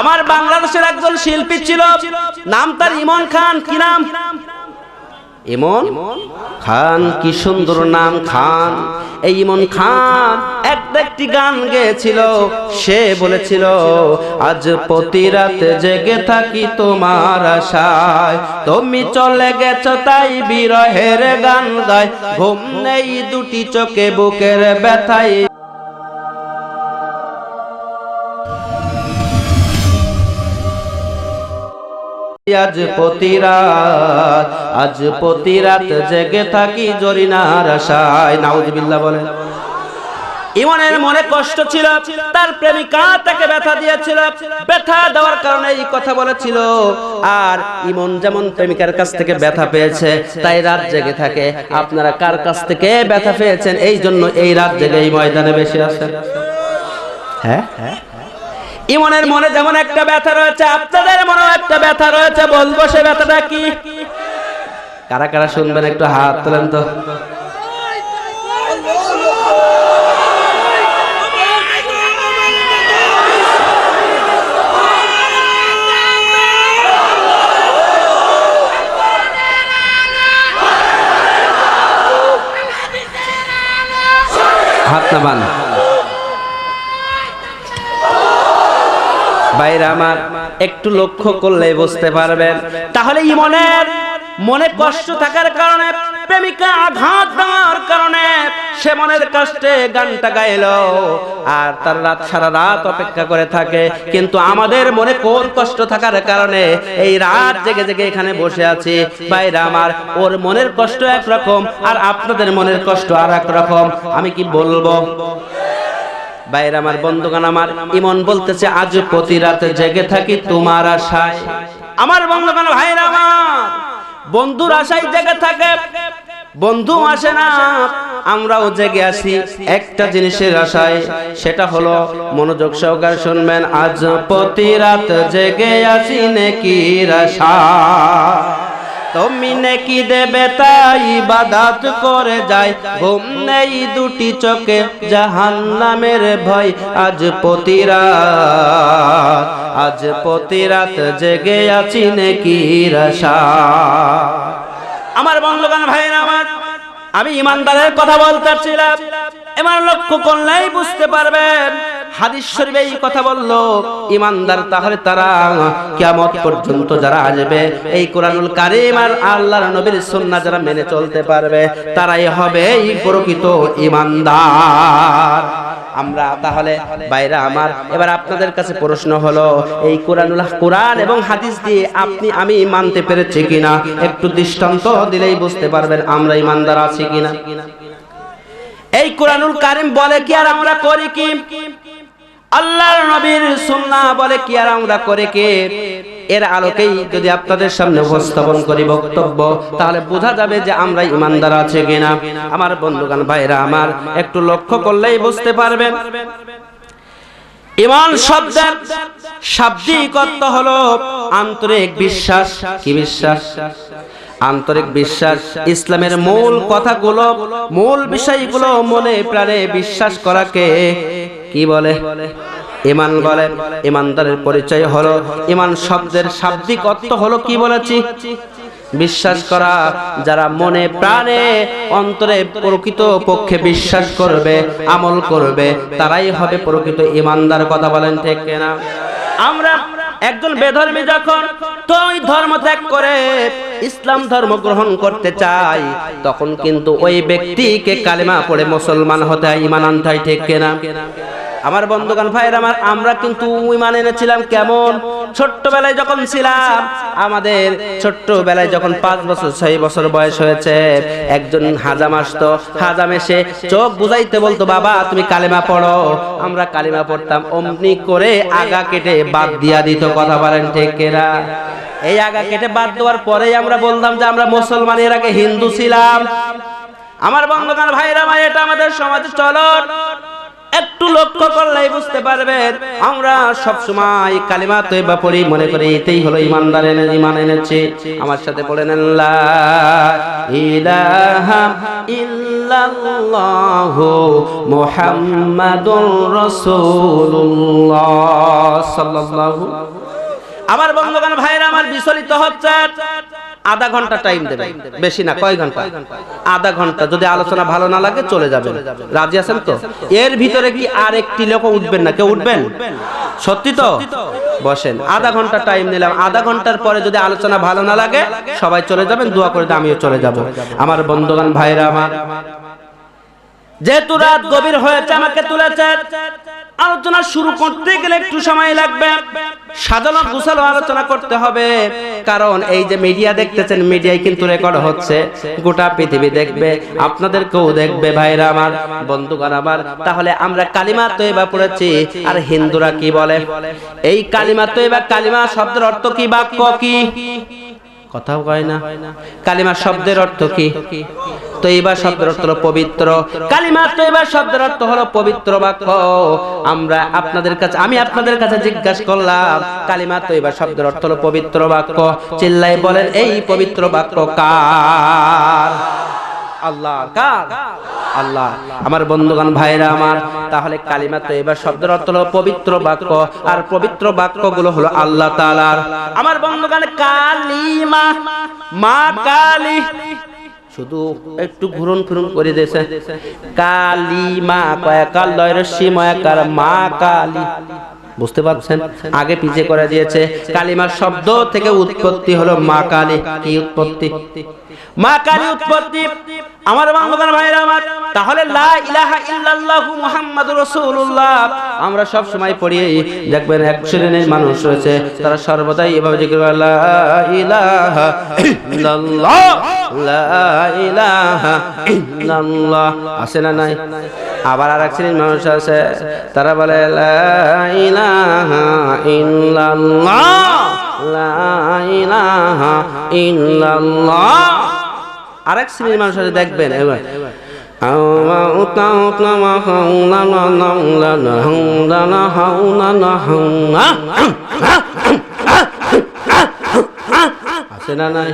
আমার বাংলাদেশের একজন শিল্পী ছিল, নাম তার ইমন খান। কি নাম? ইমন খান, কি সুন্দর নাম খান। এই ইমন খান একটা গান গেয়েছিল, সে বলেছিল, আজ প্রতি রাতে জেগে থাকি তোমার আশায়। তুমি চলে গেছ তাই বিরহের গান গায়, ঘুম নেই দুটি চোখে বুকের ব্যথায়। আজ প্রতি রাত, আজ প্রতি রাত জেগে থাকি জরিনার আশায়। নাউজুবিল্লাহ বলেন। ইমনের মনে কষ্ট ছিল, তার প্রেমিকা তাকে ব্যথা দিয়েছিল। ব্যথা দেওয়ার কারণে এই কথা বলেছিল, আর ইমন যেমন প্রেমিকার কাছ থেকে ব্যথা পেয়েছে, তাই রাত জেগে থাকে। আপনারা কার কাছ থেকে ব্যথা পেয়েছেন? এই জন্য এই রাত জেগে এই ময়দানে বেশি আছেন হ্যাঁ হ্যাঁ? ইমনের মনে যেমন একটা ব্যথা রয়েছে, আপনাদের মনেও একটা ব্যথা রয়েছে, বলব সে ব্যথাটা কি? কারা কারা শুনবেন একটু হাত তোলেন তো। হাত না বাইরে আমার, একটু লক্ষ্য করলে বুঝতে পারবেন। তাহলে ইমনের মনে কষ্ট থাকার কারণে, প্রেমিকা আঘাত দেওয়ার কারণে সে মনের কষ্টে গানটা গাইল। আর তার রাত সারা রাত অপেক্ষা করে থাকে। কিন্তু আমাদের মনে কোন কষ্ট থাকার কারণে এই রাত জেগে জেগে এখানে বসে আছি। বাইরে আমার, ওর মনের কষ্ট একরকম আর আপনাদের মনের কষ্ট আর এক রকম। আমি কি বলব? বাইরে আমার বন্ধুগান আমার ইমন বলতেছে, আজ প্রতি রাতে জেগে থাকি তোমার আশায়। আমার বন্ধুগান ভাইরা আমার, বন্ধুর আশায় জেগে থাকে, বন্ধু আসে না। আমরাও জেগে আসি একটা জিনিসের আশায়, সেটা হলো মনোযোগ সহকারে শুনবেন, আজ প্রতি রাত জেগে আসি নেকির আশা তুমি নাকি দেবে তাই বাদাত করে যায়। ঘুম নেই দুটি চোখে জাহান নামের ভয় আজ প্রতি রাত। আজ প্রতি রাত জেগে আছি নাকি আশা আমার বন্ধুগান ভাইরা আমার, আমি ইমানদারের কথা বলতেছিলাম এবার লক্ষ্য করলেই বুঝতে পারবেন হাদিস শরীফে এই কথা বলল ইমানদার তাহলে তারা কিয়ামত পর্যন্ত যারা আসবে, এই কোরআনুল কারীম আর আল্লাহর নবীর সুন্নাহ যারা মেনে চলতে পারবে, তারাই হবে এই প্রকৃত ইমানদার আমরা তাহলে বাইরে আমার, এবার আপনাদের কাছে প্রশ্ন হলো, এই কোরআনুল কোরআন এবং হাদিস দিয়ে আপনি, আমি মানতে পেরেছি কিনা? একটু দৃষ্টান্ত দিলেই বুঝতে পারবেন আমরা ইমানদার আছি কিনা। এই কোরআনুল কারিম বলে কি আর আমরা করি কি? আল্লাহর নবীর সুন্নাহ বলে কি আর আমরা করে কি? এর আলোকেই যদি আপনাদের সামনে উপস্থাপন করি বক্তব্য, তাহলে বোঝা যাবে যে আমরা ইমানদার আছে কিনা। আমার বন্ধুগান ভাইরা আমার, একটু লক্ষ্য করলেই বুঝতে পারবেন। ইমান শব্দের শাব্দিক অর্থ হলো আন্তরিক বিশ্বাস। কি বিশ্বাস? আন্তরিক বিশ্বাস। ইসলামের মূল কথাগুলো, মূল বিষয়গুলো মনে প্রাণে বিশ্বাস করাকে কি বলে? ইমান বলে। ইমানদারের পরিচয় হলো ইমান শব্দের শাব্দিক অর্থ হলো কি বলেছি? বিশ্বাস করা, যারা মনে প্রাণে, অন্তরে প্রকৃত পক্ষে বিশ্বাস করবে, আমল করবে, তারাই হবে প্রকৃত ইমানদার, কথা বলেন ঠিক কিনা? আমরা একজন বেধর্মী যখন তো ধর্ম ত্যাগ করে, ইসলাম ধর্ম গ্রহণ করতে চাই তখন কিন্তু ওই ব্যক্তিকে কালেমা পড়ে মুসলমান হতে ইমান আনতে হয়, ঠিক কিনা? আমার বন্ধুগান ভাইয়ের, আমার আমরা কিন্তু ইমান এনেছিলাম কেমন? ছোট্টবেলায় যখন ছিলাম, আমাদের ছোট্টবেলায় যখন পাঁচ বছর, ছয় বছর বয়স হয়েছে, একজন হাজাম আসতো। হাজাম এসে চোখ বুঝাইতে বলতো, বাবা, তুমি কালেমা পড়ো। আমরা কালেমা পড়তাম, অমনি করে আগা কেটে বাদ দিয়া দিত, কথা বলেন ঠেকেরা এই আগা কেটে বাদ দেওয়ার পরেই আমরা বলতাম যে আমরা মুসলমান এর আগে হিন্দু ছিলাম। আমার বন্ধুগান ভাইরা ভাই, এটা আমাদের সমাজে চলন। একটু লক্ষ্য করলেই বুঝতে পারবেন, আমরা সব সময় কালিমা তৈবা পড়ি, মনে করি এটাই হলো ইমানদার এনে ইমান এনেছে। আমার সাথে রাসূলুল্লাহ, সাল্লাল্লাহু আমার বন্ধুগণ, ভাইরা, আমার বিচলিত হচ্ছে। আধা ঘণ্টা টাইম দেবে। বেশি না কয় ঘণ্টা? আধা ঘণ্টা। যদি আলোচনা ভালো না লাগে চলে যাবেন। রাজি আছেন তো? এর ভিতরে কি আর একটি লোক উঠবেন না? কেউ উঠবেন সত্যি তো? বসেন। আধা ঘণ্টা টাইম নিলাম। আধা ঘণ্টার পরে যদি আলোচনা ভালো না লাগে সবাই চলে যাবেন দোয়া করে আমিও চলে যাব। আমার বন্ধুগণ ভাইরা আমার। যেহেতু রাত গভীর হয়েছে আমাকে তুলেছে আলোচনা শুরু করতে গেলে একটু সময় লাগবে। সাজানো গুছালো আলোচনা করতে হবে। কারণ এই যে মিডিয়া দেখতেছেন মিডিয়ায় কিন্তু রেকর্ড হচ্ছে। গোটা পৃথিবী দেখবে, আপনাদেরকেও দেখবে, ভাইরা আমার, বন্ধুগণ আমার। তাহলে আমরা কালিমা তৈবা পড়েছি, আর হিন্দুরা কি বলে? এই কালিমা তৈবা, কালিমা শব্দের অর্থ কি? বাক্য কি? কথাও কয় না। কালিমা শব্দের অর্থ কি? তো তৈবা শব্দের অর্থ হলো পবিত্র। কালিমা তৈবা শব্দের অর্থ হলো পবিত্র বাক্য। আমরা আপনাদের কাছে আমি আপনাদের কাছে জিজ্ঞাসা করলাম কালিমা তৈবা শব্দের অর্থ হলো পবিত্র বাক্য। চিল্লাই বলেন, এই পবিত্র বাক্য কার? আল্লাহ কার? আল্লাহ। আমার বন্ধুগণ, ভাইরা আমার তাহলে কালিমা তৈবা শব্দের অর্থ হলো পবিত্র বাক্য। আর পবিত্র বাক্যগুলো হলো আল্লাহ তাআলার। আমার বন্ধুগণ, কালিমা, মা কালী। শুধু একটু ঘুরন ফুরন করে দিয়েছে। কালিমা কয়াকাল লয় রশ্মি ময়াকার মা কালী। বুঝতে পারছেন? আগে পিছে করে দিয়েছে। কালিমার শব্দ থেকে উৎপত্তি হলো মা কালী। কি উৎপত্তি? মা কালী উৎপত্তি। আমার বাংলার ভাইরা আমার তাহলে লা ইলাহা ইল্লাল্লাহু মুহাম্মাদুর রাসূলুল্লাহ। আমরা সব সময় পড়ি দেখবেন এক শ্রেণির মানুষ রয়েছে তারা সর্বদাই এভাবে জিকির করে লা ইলাহা ইল্লাল্লাহ লা ইলাহা ইল্লাল্লাহ। আছে না নাই? আবার আর এক শ্রেণির মানুষ আছে, তারা বলে আরেক শ্রেণির মানুষ আছে, দেখবেন, এবার। আছে না নাই?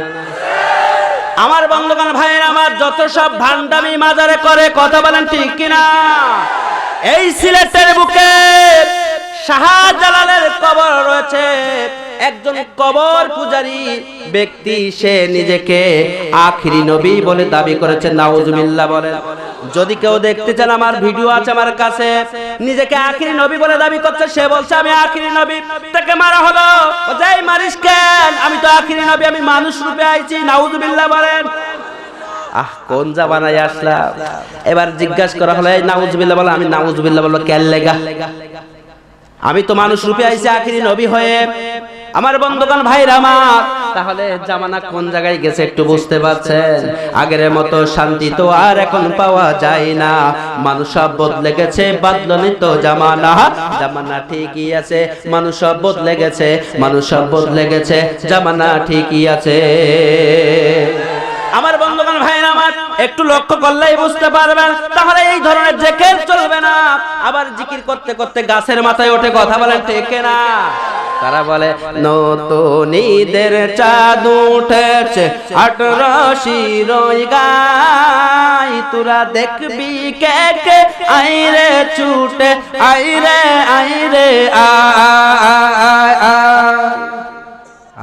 আমার বন্ধুগণ ভাইয়ের, আমার যত সব ভান্ডামি মাজারে করে, কথা বলেন ঠিক কিনা? এই সিলেটের বুকে শাহজালালের কবর রয়েছে। একজন কবর পূজারী ব্যক্তি, সে নিজেকে আখিরি নবী বলে দাবি করেছে, নাউজুবিল্লাহ বলে। যদি কেউ দেখতে চান আমার ভিডিও আছে আমার কাছে, নিজেকে আখিরি নবী বলে দাবি করছে, সে বলছে, আমি আখিরি নবী। তাকে মারা হলো। যাই মারিস কেন? আমি তো আখিরি নবী, আমি মানুষ রূপে আইছি, নাউজুবিল্লাহ বলেন। আহ, কোন জামানায় আসলাম? এবার জিজ্ঞাসা করা হলো, এই নাউজুবিল্লাহ বলে। আমি নাউজুবিল্লাহ বলল, কেন লেগা? আমি তো মানুষ রূপে আইছি, আখিরি নবী হয়ে। আমার বন্ধুগণ ভাইরা আমার, তাহলে জামানা কোন জায়গায় গেছে একটু বুঝতে পারছেন? আগের মতো শান্তি তো আর এখন পাওয়া যায় না। মানুষ সব বদলে গেছে বদলনি তো জামানা। জামানা ঠিকই আছে, মানুষ সব বদলে গেছে, মানুষ সব বদলে গেছে, জামানা ঠিকই আছে। আমার বন্ধুগণ ভাইরা আমার, একটু লক্ষ্য করলেই বুঝতে পারবেন, তাহলে এই ধরনের জেকের চলবে না। আবার জিকির করতে করতে গাছের মাথায় ওঠে কথা বলেন, টেকে না। তারা বলে, নতুন ঈদের চাঁদ উঠেছে আটরশি রই গাই, তোরা দেখবি কে কে? আইরে ছুটে আইরে আইরে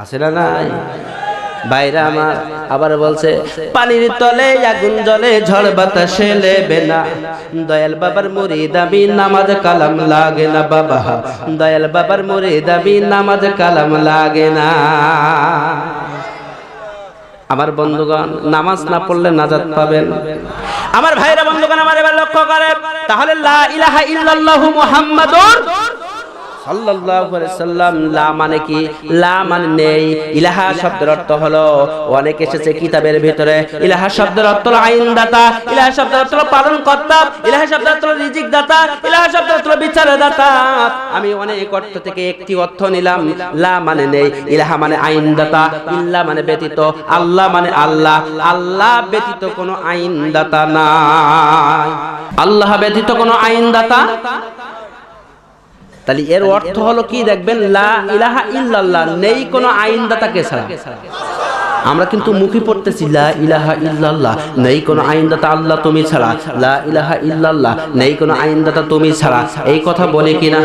আসে না নাই? বাইরে আমার আবার বলছে, পানির তলে আগুন জলে ঝড় বাতাসে লেবে না। দয়াল বাবার মুড়ি দাবি নামাজ কালাম লাগে না বাবা। দয়াল বাবার মুড়ি দাবি নামাজ কালাম লাগে না। আমার বন্ধুগণ, নামাজ না পড়লে নাজাত পাবেন। আমার ভাইরা বন্ধুগণ, আমার এবার লক্ষ্য করে তাহলে লা ইলাহা ইল্লাল্লাহু মুহাম্মাদুর সাল্লাল্লাহু আলাইহি সাল্লাম, লা মানে কি? মানে নেই। ইলাহা শব্দের অর্থ হলো, অনেক এসেছে কিতাবের ভিতরে। ইলাহা শব্দের অর্থ আইন দাতা ইলাহা শব্দের পালন কর্তা ইলাহা শব্দের রিজিক দাতা ইলাহা শব্দের অর্থ দাতা আমি অনেক অর্থ থেকে একটি অর্থ নিলাম। লা মানে নেই। ইলাহা মানে আইন দাতা ইল্লা মানে ব্যতীত। আল্লাহ মানে আল্লাহ। আল্লাহ ব্যতীত কোনো আইন দাতা নাই। আল্লাহ ব্যতীত কোনো আইন দাতা তাহলে এর অর্থ হলো কি দেখবেন? লা ইলাহা ইল্লাল্লাহ নেই কোনো আইনদাতাকে ছাড়া। আমরা কিন্তু মুখে পড়তেছি লা ইলাহা ইল্লাল্লাহ নেই কোনো আইনদাতা আল্লাহ তুমি ছাড়া। লা ইলাহা ইল্লাল্লাহ নেই কোনো আইনদাতা তুমি ছাড়া। এই কথা বলি কিনা?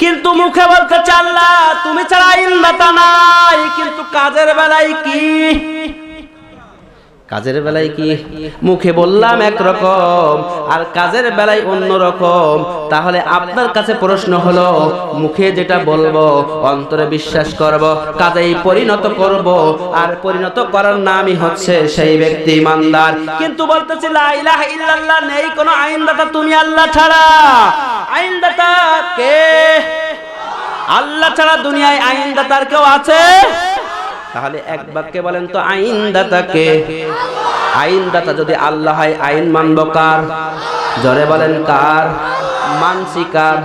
কিন্তু মুখে বলতে চাল্লা তুমি ছাড়া আইনদাতা নাই। কিন্তু কাজের বেলায় কি? কাজের বেলায় কি মুখে বললাম একরকম আর কাজের বেলায় অন্য রকম তাহলে আপনার কাছে প্রশ্ন হলো, মুখে যেটা বলব, অন্তরে বিশ্বাস করব, কাজেই পরিণত করব, আর পরিণত করার নামই হচ্ছে সেই ব্যক্তি ইমানদার। কিন্তু বলতেছি, লা ইলাহা ইল্লাল্লাহ, নেই কোনো আইনদাতা তুমি আল্লাহ ছাড়া। আইনদাতা কে? আল্লাহ ছাড়া দুনিয়ায় আইনদাতার কেউ আছে? তাহলে এক বাক্যে বলেন তো, আইনদাতাকে। আইনদাতা যদি আল্লাহ হয়, আইন মানব কার? জরে বলেন, কার? মানসি কার?